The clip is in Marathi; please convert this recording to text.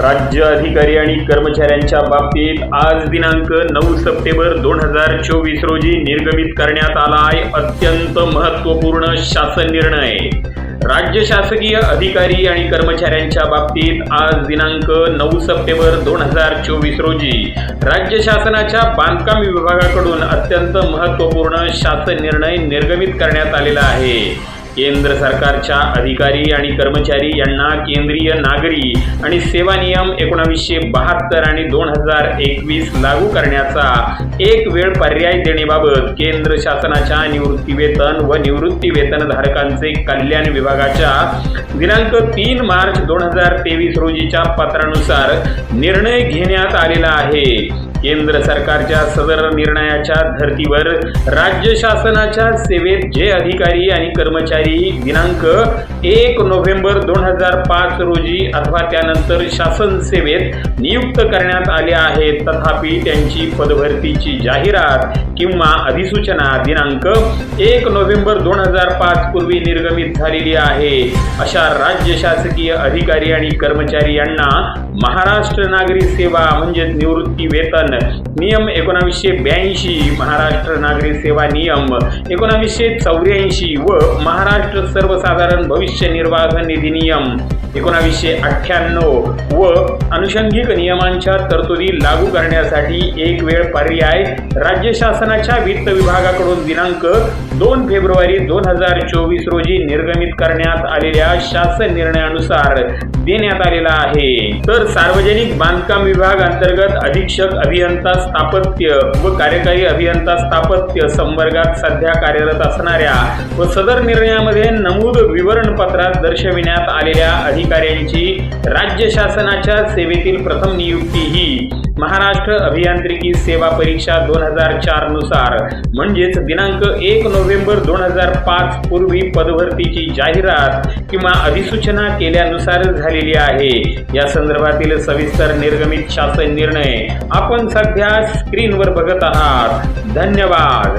राज्य अधिकारी आणि कर्मचाऱ्यांच्या बाबतीत आज दिनांक नऊ सप्टेंबर दोन हजार चोवीस रोजी निर्गमित करण्यात आला आहे अत्यंत महत्त्वपूर्ण शासन निर्णय. राज्य शासकीय अधिकारी आणि कर्मचाऱ्यांच्या बाबतीत आज दिनांक नऊ सप्टेंबर दोन हजार चोवीस रोजी राज्य शासनाच्या बांधकाम विभागाकडून अत्यंत महत्त्वपूर्ण शासन निर्णय निर्गमित करण्यात आलेला आहे. केंद्र सरकारच्या अधिकारी आणि कर्मचारी यांना केंद्रीय नागरी आणि सेवा नियम एकोणावीसशे बहात्तर आणि दोन हजार एकवीस लागू करण्याचा एक वेळ पर्याय देण्याबाबत केंद्र शासनाच्या निवृत्तीवेतन व निवृत्ती धारकांचे कल्याण विभागाच्या दिनांक तीन मार्च दोन हजार तेवीस रोजीच्या पत्रानुसार निर्णय घेण्यात आलेला आहे. केंद्र सरकारच्या सदर निर्णयाच्या धर्तीवर राज्य शासनाच्या सेवेत जे अधिकारी आणि कर्मचारी दिनांक एक नोव्हेंबर दोन हजार पाच रोजी अथवा त्यानंतर शासन सेवेत नियुक्त करण्यात आले आहेत तथापि त्यांची पदभरतीची जाहिरात किंवा अधिसूचना दिनांक एक नोव्हेंबर दोन हजार पाच पूर्वी निर्गमित झालेली आहे. अशा राज्य शासकीय अधिकारी आणि कर्मचारी यांना महाराष्ट्र नागरी सेवा म्हणजेच निवृत्ती वेतन नियम एकोणावीसशे ब्याऐंशी महाराष्ट्र नागरी सेवा नियम एकोणावीसशे चौऱ्याऐंशी व महाराष्ट्र सर्वसाधारण भविष्य निर्वाह निधी नियम एकोणावीसशे अठ्ठ्याण्णव व अनुषंगिक नियमांच्या तरतुदी लागू करण्यासाठी एक वेळ पर्याय राज्य शासनाच्या वित्त विभागाकडून दिनांक दोन फेब्रुवारी दोन हजार चोवीस रोजी निर्गमित करण्यात आलेल्या शासन निर्णयानुसार देण्यात आलेला आहे. तर सार्वजनिक बांधकाम विभाग अंतर्गत अधीक्षक अभि अभियंता स्थापत्य व कार्यकारी अभियंता स्थापत्य संवर्गात सध्या कार्यरत असणाऱ्या व सदर निर्णयामध्ये नमूद विवरणपत्रात दर्शविण्यात आलेल्या अधिकाऱ्यांची राज्य शासनाच्या सेवेतील प्रथम नियुक्ती ही महाराष्ट्र अभियांत्रिकी सेवा परीक्षा दोन हजार चारनुसार. म्हणजेच दिनांक एक नोव्हेंबर दोन हजार पाच पूर्वी पदभरतीची जाहिरात किंवा अधिसूचना केल्यानुसार झालेली आहे. या संदर्भातील सविस्तर निर्गमित शासन निर्णय आपण सध्या स्क्रीनवर बघत आहात. धन्यवाद.